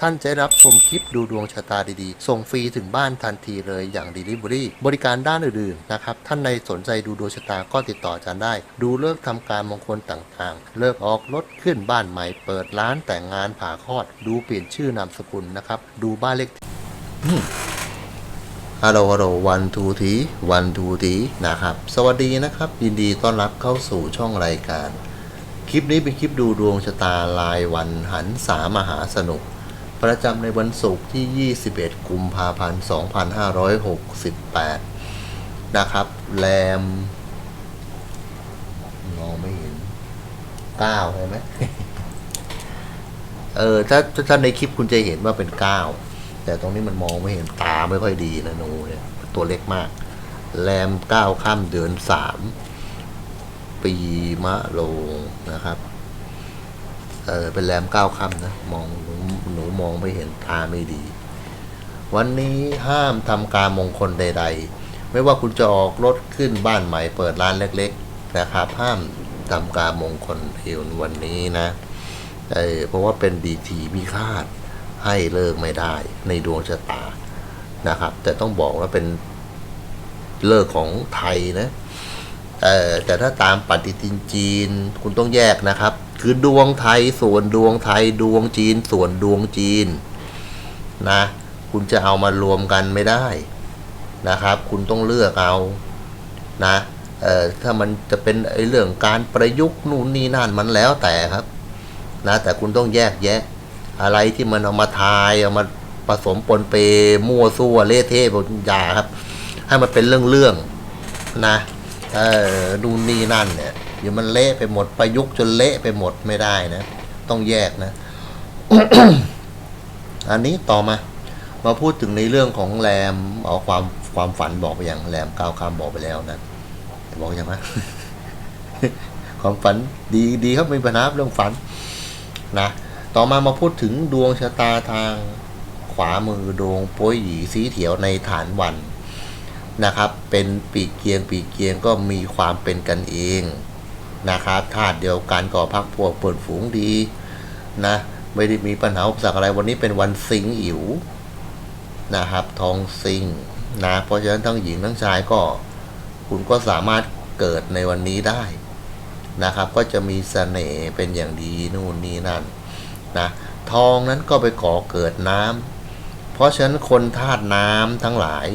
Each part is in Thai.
ท่านจะรับชมคลิปดูดวงชะตาดีๆ ส่งฟรีถึงบ้านทันทีเลยอย่าง Delivery บริการด้านอื่นๆนะครับ ท่านในสนใจดูดวงชะตาก็ติดต่ออาจารย์ได้ ดูเลิกษ์ทำการมงคลต่างๆ เลิกออกรถขึ้นบ้านใหม่ เปิดร้านแต่งงานผ่าคลอด ดูเปลี่ยนชื่อนามสกุลนะครับ ดูบ้านเลขฮัลโหลฮัลโหลวันทูทีวันทูทีนะครับ สวัสดีนะครับ ยินดีต้อนรับเข้าสู่ช่องรายการ คลิปนี้เป็นคลิปดูดวงชะตารายวันหันสามหาสนุก ประจำในวันศุกร์ที่ 21 กุมภาพันธ์ 2568 นะครับ แรมมองไม่เห็นเก้าใช่ไหม เออ ถ้าถ้าในคลิปคุณจะเห็นว่าเป็นเก้าแต่ตรงนี้มันมองไม่เห็นตาไม่ค่อยดีนะหนูเนี่ย ตัวเล็กมาก แรมเก้าข้ามเดือนสามปีมะโรงนะครับ เออเป็นแรมเก้าค่ำนะมองหนูมองไม่เห็นตาไม่ดี วันนี้ห้ามทำการมงคลใด ๆ ไม่ว่าคุณจะออกรถขึ้นบ้านใหม่เปิดร้านเล็กๆนะครับห้ามทำการมงคลเอววันนี้นะเออเพราะว่าเป็นดีทีพิฆาตให้เลิกไม่ได้ในดวงชะตานะครับ แต่ต้องบอกว่าเป็นเลิกของไทยนะแต่ถ้าตามปฏิทินจีนคุณต้องแยกนะครับ คือดวงไทยส่วนดวงไทยดวงจีนส่วนดวงจีนนะ คุณจะเอามารวมกันไม่ได้นะครับ คุณต้องเลือกเอานะเอ่อถ้ามันจะเป็นไอ้เรื่องการประยุกต์นู่นนี่นั่นมันแล้วแต่ครับนะแต่คุณต้องแยกแยะ อะไรที่มันเอามาทายเอามาผสมปนเปมั่วซั่วเละเทะบนยาครับ ให้มันเป็นเรื่องเรื่องนะเออดูนนี่นั่นเนี่ย เดี๋ยวมันเละไปหมดประยุกต์จนเละไปหมดไม่ได้นะ ต้องแยกนะ อันนี้ต่อมา มาพูดถึงในเรื่องของแรมเอาความความฝันบอกไปอย่างแรมก้าวคำบอกไปแล้วนะบอกยังไงความฝันดีดีครับมีปัญหาเรื่องฝันนะต่อมามาพูดถึงดวงชะตาทางขวามือดวงโป้ยหยีสีเถียวในฐานวันนะครับ เป็นปีกเกียงปีกเกียงก็มีความเป็นกันเอง นะครับธาตุเดียวกันก่อพักพวกเปิดฝูงดีนะไม่ได้มีปัญหาอุปสรรคอะไรวันนี้เป็นวันสิงห์อิ๋วนะครับทองสิงห์นะเพราะฉะนั้นทั้งหญิงทั้งชายก็คุณก็สามารถเกิดในวันนี้ได้นะครับ ก็จะมีเสน่ห์เป็นอย่างดีนู่นนี่นั่นนะทองนั้นก็ไปก่อเกิดน้ำเพราะฉะนั้นคนธาตุน้ำทั้งหลาย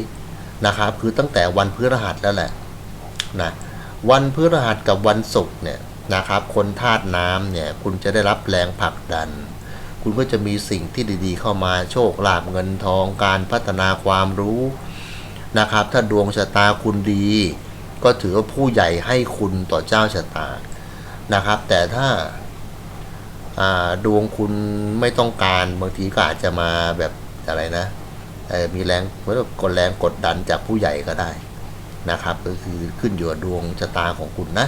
นะครับ คือตั้งแต่วันพฤหัสแล้วแหละนะ วันพฤหัสกับวันศุกร์เนี่ยนะครับ คนธาตุน้ำเนี่ย คุณจะได้รับแรงผลักดัน คุณก็จะมีสิ่งที่ดีๆ เข้ามาโชคลาภเงินทองการพัฒนาความรู้นะครับ ถ้าดวงชะตาคุณดี ก็ถือว่าผู้ใหญ่ให้คุณต่อเจ้าชะตานะครับ แต่ถ้าาดวงคุณไม่ต้องการบางทีก็อาจจะมาแบบอะไรนะมีแรงเหมือนกดแรงกดดันจากผู้ใหญ่ก็ได้ นะครับก็คือขึ้นอยู่กับดวงชะตาของคุณนะ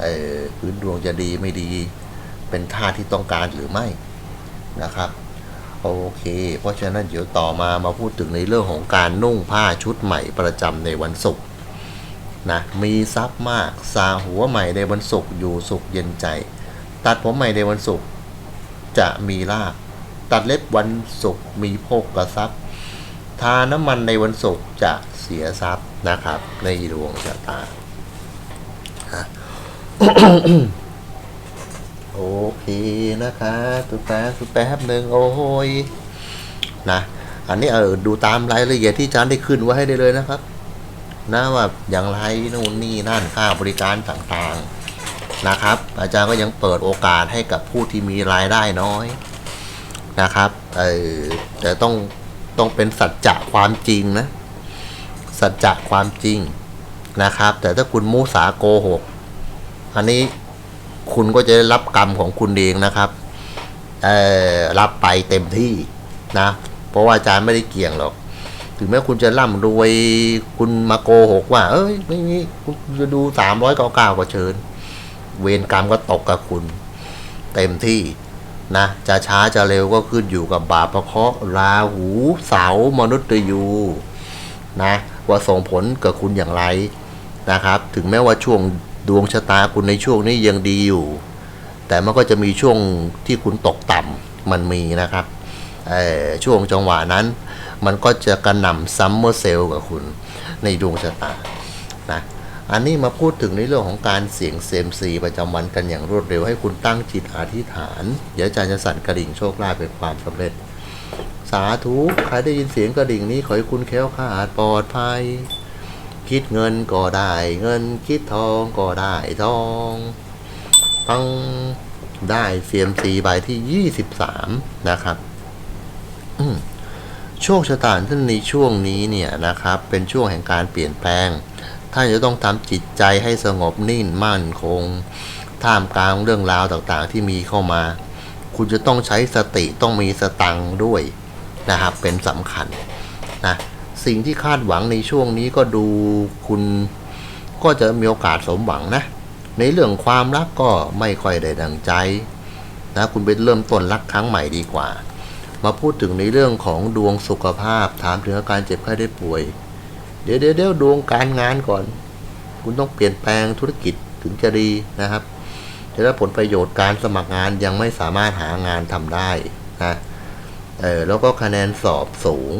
เออพื้นดวงจะดีไม่ดี เป็นท่าที่ต้องการหรือไม่นะครับโอเค เพราะฉะนั้นเดี๋ยวต่อมามาพูดถึงในเรื่องของการนุ่งผ้าชุดใหม่ประจำในวันศุกร์นะมีทรัพย์มากสาหัวใหม่ในวันศุกร์อยู่สุขเย็นใจ ตัดผมใหม่ในวันศุกร์จะมีลาบตัดเล็บวันศุกร์มีโภคกระทรัพย์ ทาน้ำมันในวันศุกร์จะเสียทรัพย์นะครับ ในดวงชะตาโอเคนะคะตุ๊แป๊บตุ๊แป๊บหนึ่งโอ้ยนะ อันนี้เออดูตามรายละเอียดที่อาจารย์ได้ขึ้นไว้ให้ได้เลยนะครับ นะว่าอย่างไรนู่นนี่นั่นค่าบริการต่างๆนะครับ อาจารย์ก็ยังเปิดโอกาสให้กับผู้ที่มีรายได้น้อยนะครับ เออแต่ต้อง ต้องเป็นสัจจะความจริงนะ สัจจะความจริงนะครับ แต่ถ้าคุณมุสาโกหก อันนี้คุณก็จะได้รับกรรมของคุณเองนะครับเอ่อรับไปเต็มที่นะ เพราะว่าอาจารย์ไม่ได้เกี่ยงหรอก ถึงแม้คุณจะร่ำรวยคุณมาโกหกว่า เอ้ยไม่มีคุณจะดูสามร้อยเก้าเก้าก็เชิญ เวรกรรมก็ตกกับคุณ เต็มที่ นะจะช้าจะเร็วก็ขึ้นอยู่กับบาปประเคราะห์ราหูเสามนุษย์ยูนะว่าส่งผลกับคุณอย่างไรนะครับ ถึงแม้ว่าช่วงดวงชะตาคุณในช่วงนี้ยังดีอยู่ แต่มันก็จะมีช่วงที่คุณตกต่ำมันมีนะครับช่วงจังหวะนั้น มันก็จะกระหน่ำซัมเมอร์เซลกับคุณในดวงชะตานะ อันนี้มาพูดถึงในเรื่องของการเสี่ยงเซมซีประจำวันกันอย่างรวดเร็วให้คุณตั้งจิตอธิษฐาน เดี๋ยวอาจารย์จะสั่นกระดิ่งโชคลาภเป็นความสำเร็จ สาธุใครได้ยินเสียงกระดิ่งนี้ขอให้คุณแค้วคาดปลอดภัย คิดเงินก็ได้ เงินคิดทองก็ได้ทองต้องได้เซียมซีใบที่ 23 นะครับโชคชะตาท่านในช่วงนี้เนี่ยนะครับ เป็นช่วงแห่งการเปลี่ยนแปลง ท่านจะต้องทำจิตใจให้สงบนิ่งมั่นคง ท่ามกลางเรื่องราวต่างๆ ที่มีเข้ามา คุณจะต้องใช้สติต้องมีสตังด้วยนะครับเป็นสำคัญนะสิ่งที่คาดหวังในช่วงนี้ก็ดูคุณก็จะมีโอกาสสมหวังนะ ในเรื่องความรักก็ไม่ค่อยได้ดังใจนะคุณไปเริ่มต้นรักครั้งใหม่ดีกว่า มาพูดถึงในเรื่องของดวงสุขภาพถามถึงอาการเจ็บไข้ได้ป่วย เดี๋ยวเดี๋ยวเดี๋ยวดวงการงานก่อน คุณต้องเปลี่ยนแปลงธุรกิจถึงจะดีนะครับจะได้ผลประโยชน์การสมัครงานยังไม่สามารถหางานทำได้นะเออแล้วก็คะแนนสอบสูง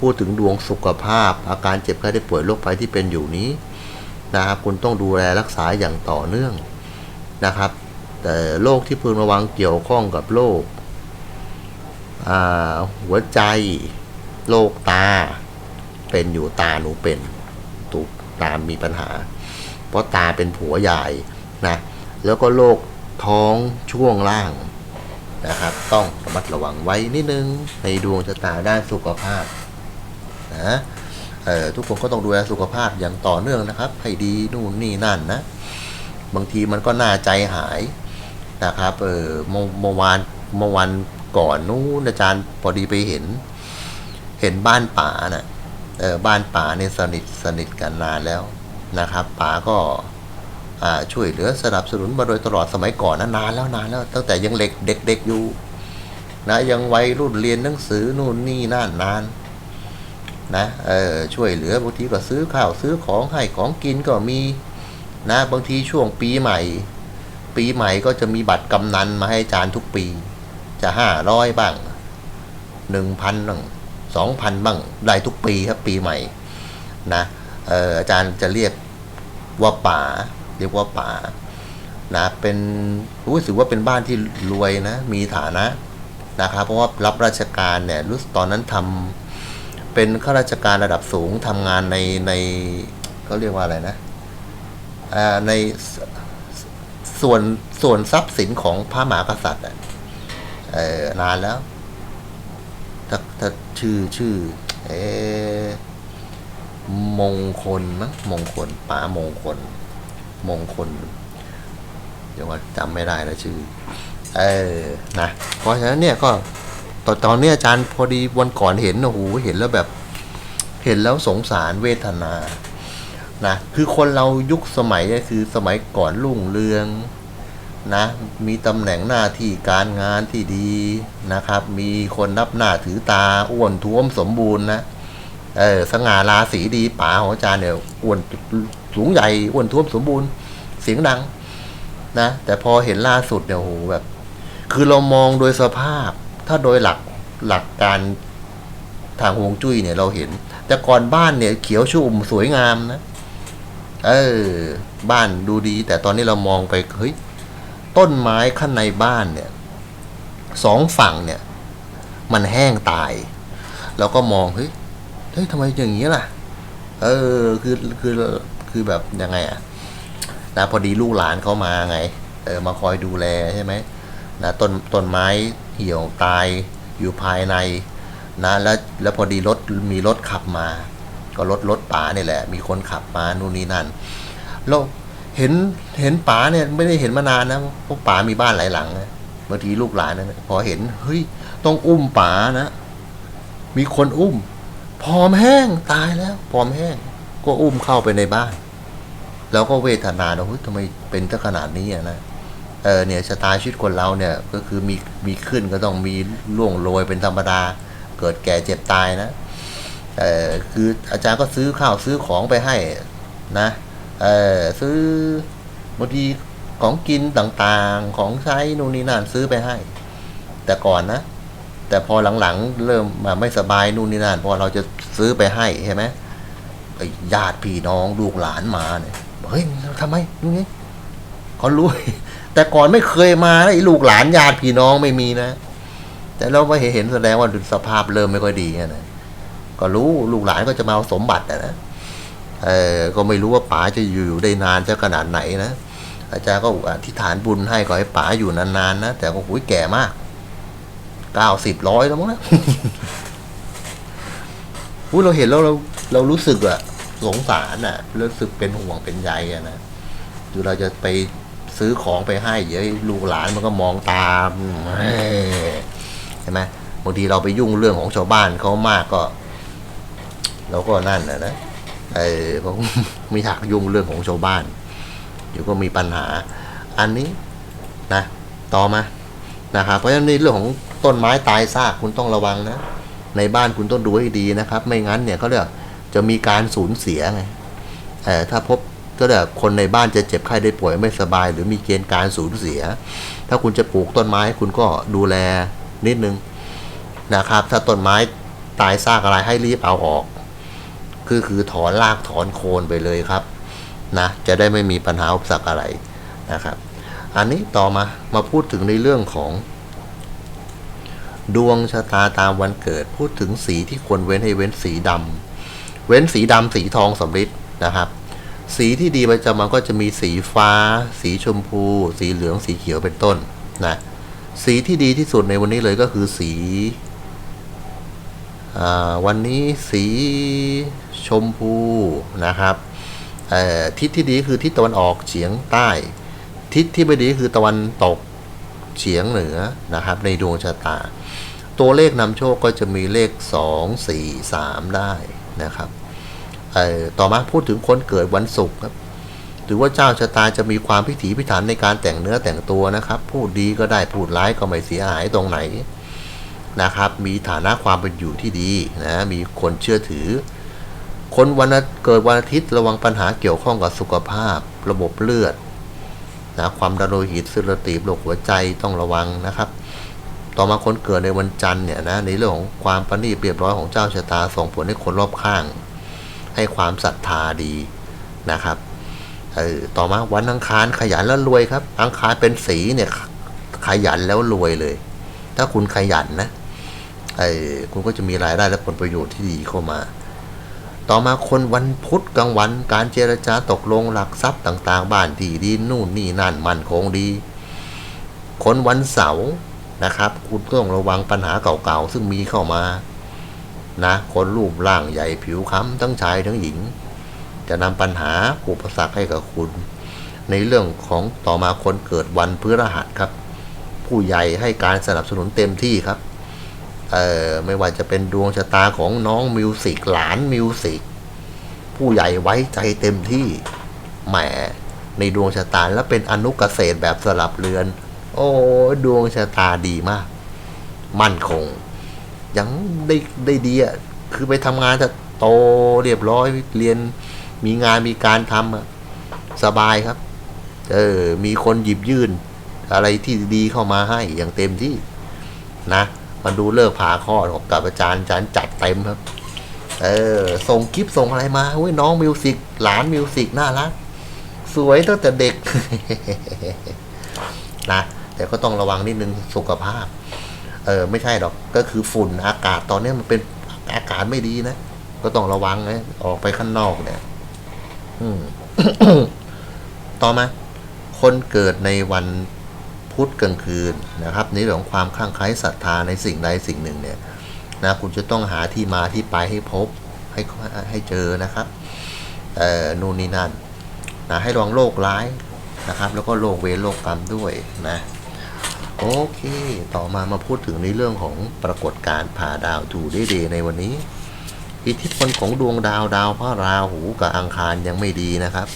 พูดถึงดวงสุขภาพ อาการเจ็บไข้ได้ป่วยโรคภัยที่เป็นอยู่นี้นะครับคุณต้องดูแลรักษาอย่างต่อเนื่องนะครับแต่โรคที่พึงระวังเกี่ยวข้องกับโรคหัวใจโรคตา เป็นอยู่ตาหนูเป็นตูตามีปัญหา เพราะตาเป็นผัวใหญ่นะแล้วก็โรคท้องช่วงล่างนะครับ ต้องระมัดระวังไว้นิดนึงในดวงชะตาด้านสุขภาพนะเออทุกคนก็ต้องดูแลสุขภาพอย่างต่อเนื่องนะครับ ให้ดีนู่นนี่นั่นนะ บางทีมันก็น่าใจหายนะครับ เออเมื่อมวานเมื่อวันก่อนนู้นอาจารย์พอดีไปเห็น เห็นบ้านป่าน่ะ บ้านป่าเนี่ยสนิทสนิทกันนานแล้วนะครับป่าก็ช่วยเหลือสนับสนุนมาโดยตลอดสมัยก่อนนะนานแล้วนานแล้วตั้งแต่ยังเล็กเด็ก ๆอยู่นะยังวัยรุ่นเรียนหนังสือนู่นนี่นั่นนานนะเออช่วยเหลือบางทีก็ซื้อข้าวซื้อของให้ของกินก็มีนะบางทีช่วงปีใหม่ ปีใหม่ก็จะมีบัตรกำนันมาให้อาจารย์ทุกปี จะห้าร้อยบ้างหนึ่งพันบ้าง สองพันบ้างได้ทุกปีครับปีใหม่นะอออาจารย์จะเรียกว่าป่า เรียกว่าป่านะเป็นรู้สึกว่าเป็นบ้านที่รวยนะมีฐานะนะครับเพราะว่ารับราชการเนี่ยรู้สึกตอนนั้นทำเป็นข้าราชการระดับสูงทำงานในในเขาเรียกว่าอะไรนะในส่วนส่วนทรัพย์สินของพระมหากษัตริย์นานแล้วถ้าถ้า ชื่อชื่อ เอมงคลมั้งมงคลป๋ามงคล มงคล เดี๋ยวว่าจำไม่ได้แล้วชื่อ เออนะเพราะฉะนั้นเนี่ยก็ตอนตอนเนี้ยอาจารย์พอดีวันก่อนเห็นโอ้โหเห็นแล้วแบบ เห็นแล้วสงสารเวทนานะคือคนเรายุคสมัยเนี่ยคือสมัยก่อนรุ่งเรือง นะมีตำแหน่งหน้าที่การงานที่ดีนะครับ มีคนนับหน้าถือตาอ้วนท้วมสมบูรณ์นะเออสง่าราศีดีป๋าของอาจารย์เนี่ยอ้วนสูงใหญ่อ้วนท้วมสมบูรณ์ เสียงดังนะแต่พอเห็นล่าสุดเนี่ยโอ้โหแบบ คือเรามองโดยสภาพ ถ้าโดยหลักหลักการทางฮวงจุ้ยเนี่ยเราเห็น แต่ก่อนบ้านเนี่ยเขียวชุ่มสวยงามนะ เออ บ้านดูดี แต่ตอนนี้เรามองไปเฮ้ย ต้นไม้ข้างในบ้านเนี่ยสองฝั่งเนี่ย มันแห้งตายเราก็มองเฮ้ยเฮ้ยทำไมอย่างนี้ล่ะ เออคือคือคือแบบยังไงอะนะพอดีลูกหลานเขามาไง เออมาคอยดูแลใช่ไหมนะต้นต้นไม้เหี่ยวตายอยู่ภายในนะแล้วแล้วพอดีรถมีรถขับมา ก็รถรถป๋าเนี่ยแหละ มีคนขับมานู่นนี่นั่นเรา เห็นเห็นป๋าเนี่ยไม่ได้เห็นมานานนะเพราะป๋ามีบ้านหลายหลังนะบางทีลูกหลานนะพอเห็นเฮ้ยต้องอุ้มป๋านะมีคนอุ้มพร้อมแห้งตายแล้วพร้อมแห้ง ก็อุ้มเข้าไปในบ้าน แล้วก็เวทนาเฮ้ยทำไมเป็นถ้ขนาดนี้อะนะเออเนี่ยชะตาชีวิตคนเราเนี่ยก็คือมีมีขึ้นก็ต้องมีล่วงโรยเป็นธรรมดา เกิดแก่เจ็บตายนะเออคืออาจารย์ก็ซื้อข้าวซื้อของไปให้นะ เออซื้อบางทีของกินต่างๆ ของใช้นู่นนี่นั่นซื้อไปให้ แต่ก่อนนะ แต่พอหลังๆ เริ่มมาไม่สบายนู่นนี่นั่นพอเราจะซื้อไปให้ใช่ไหมไอญาติพี่น้องลูกหลานมาเนี่ยเฮ้ยทำไมนู่นนี่เขารู้ แต่ก่อนไม่เคยมาไอ้ลูกหลานญาติพี่น้องไม่มีนะ แต่เราไม่เห็นแสดงว่าสภาพเริ่มไม่ค่อยดีนะก็รู้ลูกหลานก็จะมาเอาสมบัตินะ ก็ไม่รู้ว่าป๋าจะอยู่ได้นานจะขนาดไหนนะ อาจารย์ก็อธิษฐานบุญให้ขอให้ป๋าอยู่นานๆนะ แต่ก็หุยแก่มากเก้าสิบร้อยแล้วมั้งนะอุ้ยเราเห็นแล้วเราเรารู้สึกอะสงสารอะรู้สึกเป็นห่วงเป็นใยอะนะคือเราจะไปซื้อของไปให้เดี๋ยวลูกหลานมันก็มองตามใช่ไหมบางทีเราไปยุ่งเรื่องของชาวบ้านเขามากก็ เราก็นั่นนะนะ เออเพราไม่อยากยุ่งเรื่องของชาวบ้าน เดี๋ยวก็มีปัญหา อันนี้นะ ต่อมานะครับเพราะฉะนั้นในเรื่องของต้นไม้ตายซากคุณต้องระวังนะ ในบ้านคุณต้องดูให้ดีนะครับ ไม่งั้นเนี่ยเขาเรียกจะมีการสูญเสียไงเออถ้าพบก็เรียกคนในบ้านจะเจ็บไข้ได้ป่วยไม่สบาย หรือมีเกณฑ์การสูญเสีย ถ้าคุณจะปลูกต้นไม้คุณก็ดูแลนิดนึงนะครับ ถ้าต้นไม้ตายซากอะไรให้รีบเอาออก คือคือถอนรากถอนโคนไปเลยครับนะจะได้ไม่มีปัญหาอุปสรรคอะไรนะครับ อันนี้ต่อมามาพูดถึงในเรื่องของ ดวงชะตาตามวันเกิด พูดถึงสีที่ควรเว้นให้เว้นสีดำเว้นสีดำสีทองสำริดนะครับ สีที่ดีประจำมันก็จะมีสีฟ้า สีชมพู สีเหลืองสีเขียวเป็นต้นนะสีที่ดีที่สุดในวันนี้เลยก็คือสีอวันนี้สี ชมพูนะครับทิศที่ดีคือทิศตะวันออกเฉียงใต้ ทิศที่ไม่ดีคือตะวันตกเฉียงเหนือนะครับ ในดวงชะตา ตัวเลขนำโชคก็จะมีเลข 2 4 3 ได้นะครับต่อมาพูดถึงคนเกิดวันศุกร์ครับถือว่าเจ้าชะตาจะมีความพิถีพิถันในการแต่งเนื้อแต่งตัวนะครับ พูดดีก็ได้พูดร้ายก็ไม่เสียหายตรงไหนนะครับ มีฐานะความเป็นอยู่ที่ดีนะมีคนเชื่อถือ คนวันเกิดวันอาทิตย์ระวังปัญหาเกี่ยวข้องกับสุขภาพ ระบบเลือดนะความดันโลหิตซิลตีบโรคหัวใจต้องระวังนะครับ ต่อมาคนเกิดในวันจันทร์เนี่ยนะในเรื่องของความประณีตเรียบร้อยของเจ้าชะตาส่งผลให้คนรอบข้าง ให้ความศรัทธาดีนะครับเออต่อมาวันอังคารขยันแล้วรวยครับ อังคารเป็นสีเนี่ยขยันแล้วรวยเลย ถ้าคุณขยันนะเออคุณก็จะมีรายได้และผลประโยชน์ที่ดีเข้ามา ต่อมาคนวันพุธกลางวันการเจรจาตกลงหลักทรัพย์ต่างๆ บ้านที่ดินนู่นนี่นั่นมันคงดี คนวันเสาร์นะครับ คุณต้องระวังปัญหาเก่าๆ ซึ่งมีเข้ามา นะ คนรูปร่างใหญ่ผิวค้ำทั้งชายทั้งหญิง จะนำปัญหาอุปสรรคให้กับคุณ ในเรื่องของต่อมาคนเกิดวันพฤหัสครับ ผู้ใหญ่ให้การสนับสนุนเต็มที่ครับ เออไม่ว่าจะเป็นดวงชะตาของน้องมิวสิกหลานมิวสิกผู้ใหญ่ไว้ใจเต็มที่แหมในดวงชะตาและเป็นอนุกเกษตรแบบสลับเรือน โอ้ดวงชะตาดีมาก มั่นคง ยังได้ได้ดีอะคือไปทำงานจะโตเรียบร้อยเรียน มีงานมีการทำสบายครับ เออ มีคนหยิบยื่น อะไรที่ดีเข้ามาให้อย่างเต็มที่นะ มาดูเลิกผ่าคลอของกับอาจารย์อาจารย์จัดเต็มครับ เออ ส่งคลิปส่งอะไรมาเว้ยน้องมิวสิกหลานมิวสิกน่ารัก สวยตั้งแต่เด็กนะแต่ก็ต้องระวังนิดนึงสุขภาพ เออ ไม่ใช่หรอกก็คือฝุ่นอากาศตอนนี้มันเป็นอากาศไม่ดีนะก็ต้องระวังนะออกไปข้างนอกเนี่ย อืมต่อมา คนเกิดในวัน พุธกลางคืนนะครับในเรื่องของความข้างไคล้ศรัทธาในสิ่งใดสิ่งหนึ่งเนี่ยนะคุณจะต้องหาที่มาที่ไปให้พบให้ให้เจอนะครับเอ่อนู่นนี่นั่นนะให้ระวังโรคร้ายนะครับ แล้วก็โรคเวรโรคกรรมด้วยนะโอเค ต่อมามาพูดถึงในเรื่องของปรากฏการณ์ผ่าดาวทูเดเดในวันนี้ อิทธิพลของดวงดาวดาวพระราหูกับอังคารยังไม่ดีนะครับ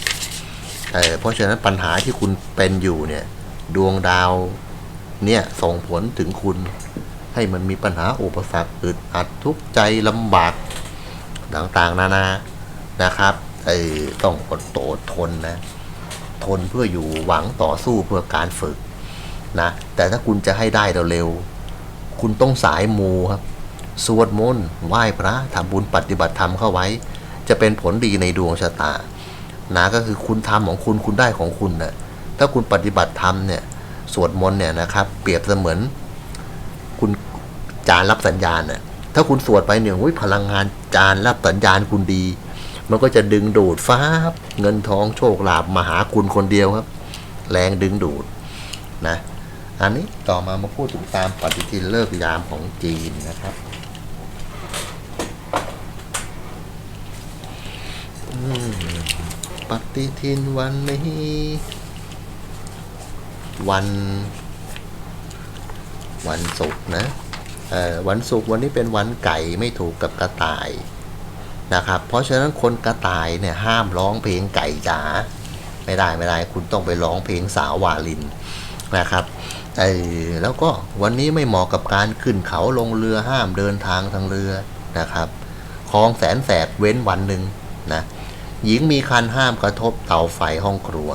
เออเพราะฉะนั้นปัญหาที่คุณเป็นอยู่เนี่ย ดวงดาว เนี่ยส่งผลถึงคุณ ให้มันมีปัญหาอุปสรรคอึดอัดทุกข์ใจลำบากต่างๆ นานานะครับเออต้องอดอดทนนะทนเพื่ออยู่หวังต่อสู้เพื่อการฝึกนะแต่ถ้าคุณจะให้ได้เร็วๆคุณต้องสายมูครับสวดมนต์ไหว้พระทำบุญปฏิบัติธรรมเข้าไว้ จะเป็นผลดีในดวงชะตานะก็คือคุณทำของคุณคุณได้ของคุณน่ะ ถ้าคุณปฏิบัติธรรมเนี่ยสวดมนต์เนี่ยนะครับ เปรียบเสมือน คุณจานรับสัญญาณน่ะถ้าคุณสวดไปเนี่ยหุ้ยพลังงานจานรับสัญญาณคุณดี มันก็จะดึงดูดฟ้าเงินทองโชคลาภมาหาคุณคนเดียวครับ แรงดึงดูดนะอันนี้ต่อมามาพูดถึงตามปฏิทินเลิกยามของจีนนะครับปฏิทินวันนี้ วัน วันศุกร์นะเอ่อวันศุกร์วันนี้เป็นวันไก่ไม่ถูกกับกระต่ายนะครับ เพราะฉะนั้นคนกระต่ายเนี่ยห้ามร้องเพลงไก่จ๋าไม่ได้ไม่ได้คุณต้องไปร้องเพลงสาววาลินนะครับเออแล้วก็วันนี้ไม่เหมาะกับการขึ้นเขาลงเรือห้ามเดินทางทางเรือนะครับคลองแสนแสบเว้นวันหนึ่งนะหญิงมีคันห้ามกระทบเตาไฟห้องครัว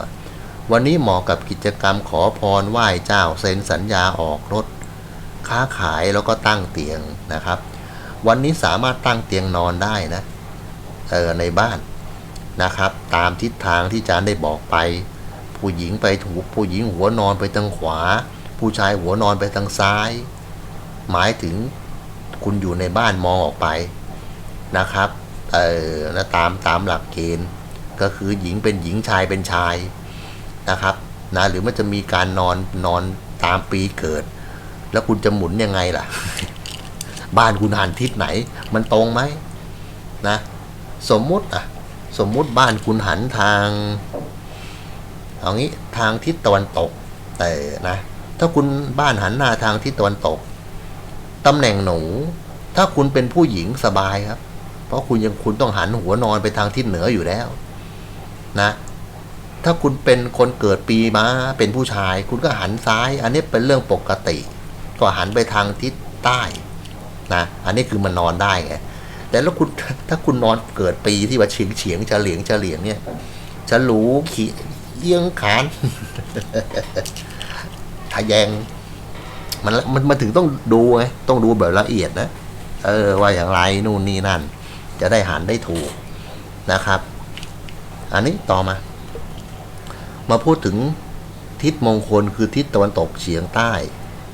วันนี้เหมาะกับกิจกรรมขอพรไหว้เจ้าเซ็นสัญญาออกรถ ค้าขายแล้วก็ตั้งเตียงนะครับ วันนี้สามารถตั้งเตียงนอนได้นะเออในบ้านนะครับ ตามทิศทางที่อาจารย์ได้บอกไป ผู้หญิงไปถูกผู้หญิงหัวนอนไปทางขวา ผู้ชายหัวนอนไปทางซ้าย หมายถึงคุณอยู่ในบ้านมองออกไปนะครับเออนะตามตามหลักเกณฑ์ก็คือหญิงเป็นหญิงชายเป็นชาย นะครับนะหรือมันจะมีการนอนนอนตามปีเกิด แล้วคุณจะหมุนยังไงล่ะ บ้านคุณหันทิศไหน มันตรงไหมนะ สมมุติอะ สมมุติบ้านคุณหันทางเอางี้ทางทิศตะวันตก แต่นะ ถ้าคุณบ้านหันหน้าทางทิศตะวันตกตำแหน่งหนู ถ้าคุณเป็นผู้หญิงสบายครับ เพราะคุณยังคุณต้องหันหัวนอนไปทางทิศเหนืออยู่แล้ว นะ ถ้าคุณเป็นคนเกิดปีมาเป็นผู้ชาย คุณก็หันซ้าย อันนี้เป็นเรื่องปกติ ก็หันไปทางทิศใต้นะอันนี้คือมันนอนได้ไงแต่แล้วคุณถ้าคุณนอนเกิดปีที่ว่าเฉียงเฉียงเฉลียงเฉลียงเนี่ยจะรู้ขีเยียงขานทะแยงมันมันมันถึงต้องดูไงต้องดูแบบละเอียดนะ เออว่าอย่างไรนู่นนี่นั่น จะได้หันได้ถูกนะครับ อันนี้ต่อมา มาพูดถึงทิศมงคลคือทิศตะวันตกเฉียงใต้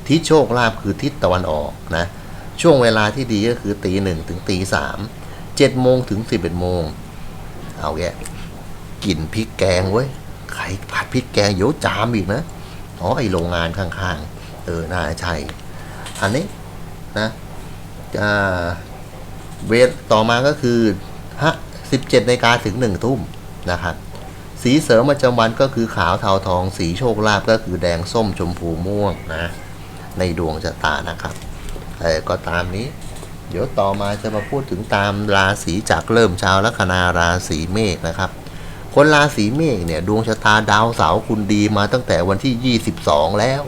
ทิศโชคลาภคือทิศตะวันออกนะช่วงเวลาที่ดีก็คือตีหนึ่งถึงตีสามเจ็ดโมงถึงสิบเอ็ดโมงเอาแกกลิ่นพริกแกงเว้ยใครผัดพริกแกงเดี๋ยวจามอีกนะอ๋อไอโรงงานข้างๆ เออ น่าใช่ อันนี้นะจะเวทต่อมาก็คือฮะสิบเจ็ดนาฬิกาถึงหนึ่งทุ่มนะครับ สีเสริมประจำวันก็คือขาวเทาทอง สีโชคลาภก็คือแดงส้มชมพูม่วงนะ ในดวงชะตานะครับเออก็ตามนี้ เดี๋ยวต่อมาจะมาพูดถึงตามราศีจากเริ่มชาวลัคนาราศีเมษนะครับ คนราศีเมษเนี่ยดวงชะตาดาวเสาร์คุณดีมาตั้งแต่วันที่ 22 แล้ว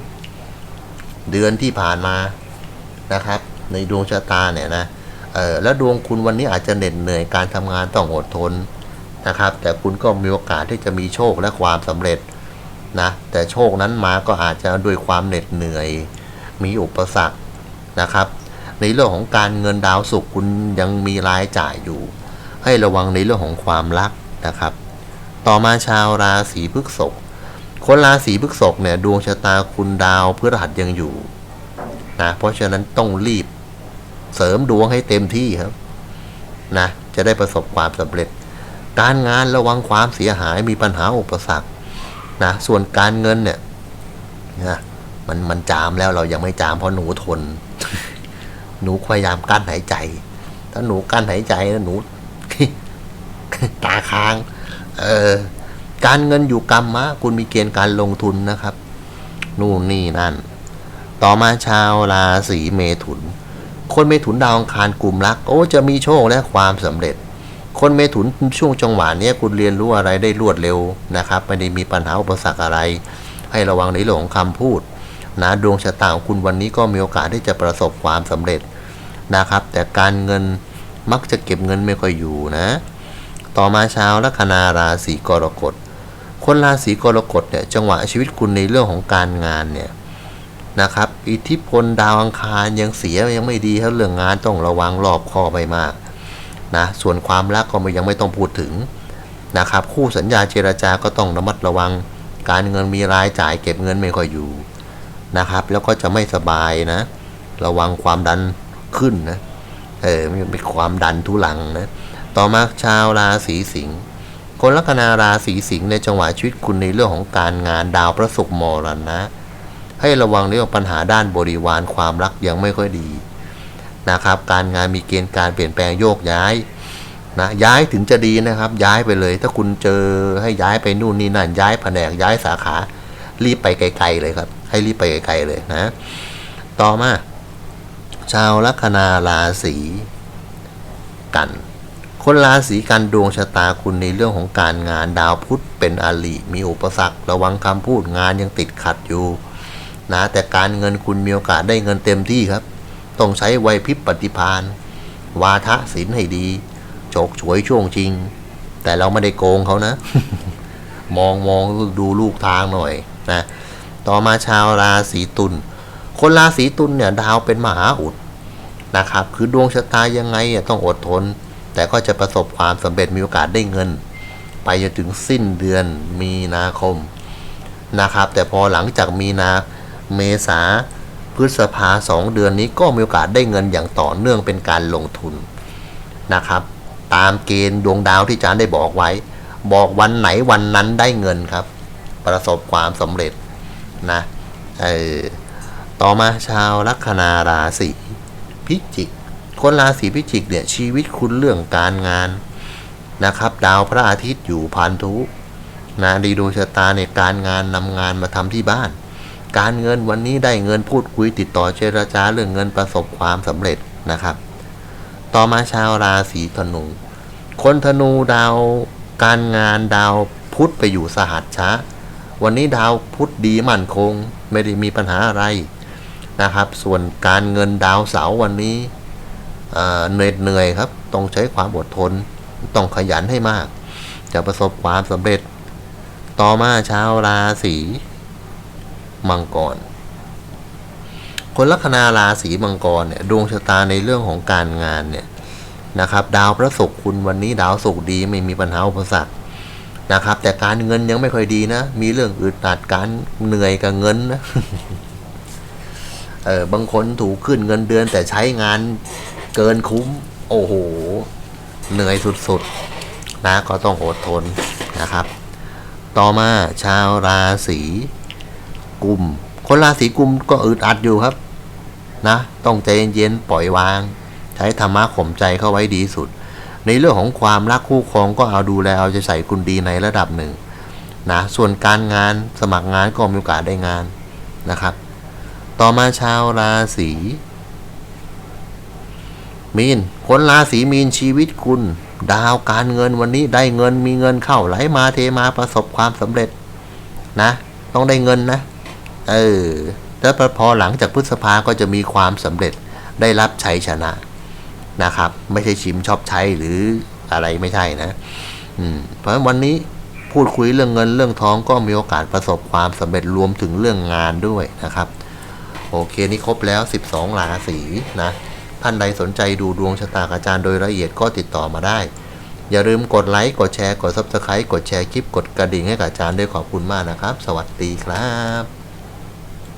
เดือนที่ผ่านมานะครับ ในดวงชะตาเนี่ยนะเออแล้วดวงคุณวันนี้อาจจะเหน็ดเหนื่อยการทำงานต้องอดทน นะครับ แต่คุณก็มีโอกาสที่จะมีโชคและความสำเร็จนะแต่โชคนั้นมาก็อาจจะด้วยความเหน็ดเหนื่อย มีอุปสรรคนะครับ ในเรื่องของการเงินดาวสุขคุณยังมีรายจ่ายอยู่ ให้ระวังในเรื่องของความรักนะครับ ต่อมาชาวราศีพฤษภคนราศีพฤษภเนี่ยดวงชะตาคุณดาวพฤหัสยังอยู่นะเพราะฉะนั้นต้องรีบเสริมดวงให้เต็มที่ครับนะจะได้ประสบความสำเร็จ การงานระวังความเสียหายมีปัญหาอุปสรรคนะส่วนการเงินเนี่ยนะมันมันจามแล้วเรายังไม่จามเพราะหนูทน หนูพยายามกั้นหายใจ ถ้าหนูกั้นหายใจนะหนูตาค้าง เออการเงินอยู่กรรมมะคุณมีเกณฑ์การลงทุนนะครับ นู่นนี่นั่น ต่อมาชาวราศีเมถุน คนเมถุนดาวอังคารกลุ่มรัก โอ้จะมีโชคและความสำเร็จ คนเมถุนช่วงจังหวะนี้คุณเรียนรู้อะไรได้รวดเร็วนะครับไม่ได้มีปัญหาอุปสรรคอะไร ให้ระวังในเรื่องของคำพูดนะดวงชะตาของคุณวันนี้ก็มีโอกาสที่จะประสบความสำเร็จนะครับ แต่การเงินมักจะเก็บเงินไม่ค่อยอยู่นะ ต่อมาชาวลัคนาราศีกรกฎ คนราศีกรกฎเนี่ยจังหวะชีวิตคุณในเรื่องของการงานเนี่ยนะครับ อิทธิพลดาวอังคารยังเสียยังไม่ดีครับเรื่องงานต้องระวังรอบคอไปมาก นะส่วนความรักก็ไม่ยังไม่ต้องพูดถึงนะครับคู่สัญญาเจรจาก็ต้องระมัดระวัง การเงินมีรายจ่ายเก็บเงินไม่ค่อยอยู่นะครับ แล้วก็จะไม่สบายนะ ระวังความดันขึ้นนะเออมันเป็นความดันทุลังนะต่อมาชาวราศีสิงห์คนลัคนาราศีสิงห์ในจังหวะชีวิตคุณในเรื่องของการงานดาวพระศุกร์มรณะ ให้ระวังเรื่องปัญหาด้านบริวารความรักยังไม่ค่อยดี นะครับ การงานมีเกณฑ์การเปลี่ยนแปลงโยกย้ายนะย้ายถึงจะดีนะครับ ย้ายไปเลย ถ้าคุณเจอให้ย้ายไปนู่นนี่นั่นย้ายแผนกย้ายสาขา รีบไปไกล ๆ เลยครับ ให้รีบไปไกลๆเลยนะ ต่อมา ชาวลัคนาราศีกัน คนราศีกันดวงชะตาคุณในเรื่องของการงานดาวพุธเป็นอลิมีอุปสรรค ระวังคำพูดงานยังติดขัดอยู่นะแต่การเงินคุณมีโอกาสได้เงินเต็มที่ครับ ต้องใช้ไวพริบปฏิพานวาทะศิลให้ดีโฉกฉวยช่วงจริง แต่เราไม่ได้โกงเขานะ มองมองดูลูกทางหน่อยนะต่อมาชาวราศีตุลคนราศีตุลเนี่ยดาวเป็นมหาอุดนะครับ คือดวงชะตายังไงต้องอดทน แต่ก็จะประสบความสำเร็จมีโอกาสได้เงิน ไปจนถึงสิ้นเดือนมีนาคมนะครับ แต่พอหลังจากมีนาเมษา ษภาสองเดือนนี้ก็มีโอกาสได้เงินอย่างต่อเนื่องเป็นการลงทุนนะครับ ตามเกณฑ์ดวงดาวที่อาจารย์ได้บอกไว้ บอกวันไหนวันนั้นได้เงินครับ ประสบความสำเร็จนะเออต่อมาชาวลัคนาราศีพิจิก คนราศีพิจิกเนี่ยชีวิตคุณเรื่องการงานนะครับ ดาวพระอาทิตย์อยู่พันธุนะดีดวงชะตาในการงานนำงานมาทำที่บ้าน การเงินวันนี้ได้เงินพูดคุยติดต่อเจรจาเรื่องเงินประสบความสำเร็จนะครับ ต่อมาชาวราศีธนู คนธนูดาวการงานดาวพุธไปอยู่สหัสช้าวันนี้ดาวพุธดีมั่นคง ไม่ได้มีปัญหาอะไรนะครับ ส่วนการเงินดาวเสาร์วันนี้เอ่อเหนื่อยเหนื่อยครับ ต้องใช้ความอดทน ต้องขยันให้มาก จะประสบความสำเร็จ ต่อมาชาวราศี มังกร คนลัคนาราศีมังกรเนี่ยดวงชะตาในเรื่องของการงานเนี่ยนะครับดาวพระศุกร์คุณวันนี้ดาวศุกร์ดีไม่มีปัญหาอุปสรรคนะครับ แต่การเงินยังไม่ค่อยดีนะ มีเรื่องอึดอัดการเหนื่อยกับเงินนะเออบางคนถูกขึ้นเงินเดือนแต่ใช้งานเกินคุ้ม โอ้โห เหนื่อยสุดๆนะก็ต้องอดทนนะครับ ต่อมาชาวราศี กุม คนราศีกุมก็อึดอัดอยู่ครับ นะ ต้องใจเย็นๆปล่อยวาง ใช้ธรรมะข่มใจเข้าไว้ดีสุด ในเรื่องของความรักคู่ครองก็เอาดูแลเอาใจใส่คุณดีในระดับหนึ่งนะส่วนการงานสมัครงานก็มีโอกาสได้งานนะครับ ต่อมาชาวราศีมีนคนราศีมีนชีวิตคุณ ดาวการเงินวันนี้ได้เงินมีเงินเข้าไหลมาเทมาประสบความสำเร็จนะ ต้องได้เงินนะ เออแล้วพอหลังจากพฤษภาก็จะมีความสำเร็จได้รับชัยชนะนะครับ ไม่ใช่ชิมชอบใช้หรืออะไรไม่ใช่นะ อืม เพราะฉะนั้นวันนี้พูดคุยเรื่องเงินเรื่องทองก็มีโอกาสประสบความสำเร็จรวมถึงเรื่องงานด้วยนะครับ โอเคนี่ครบแล้ว 12ราศีนะท่านใดสนใจดูดวงชะตาอาจารย์โดยละเอียดก็ติดต่อมาได้ อย่าลืมกดไลค์กดแชร์กด Subscribe กดแชร์คลิปกดกระดิ่งให้กับอาจารย์ด้วยขอบคุณมากนะครับ สวัสดีครับ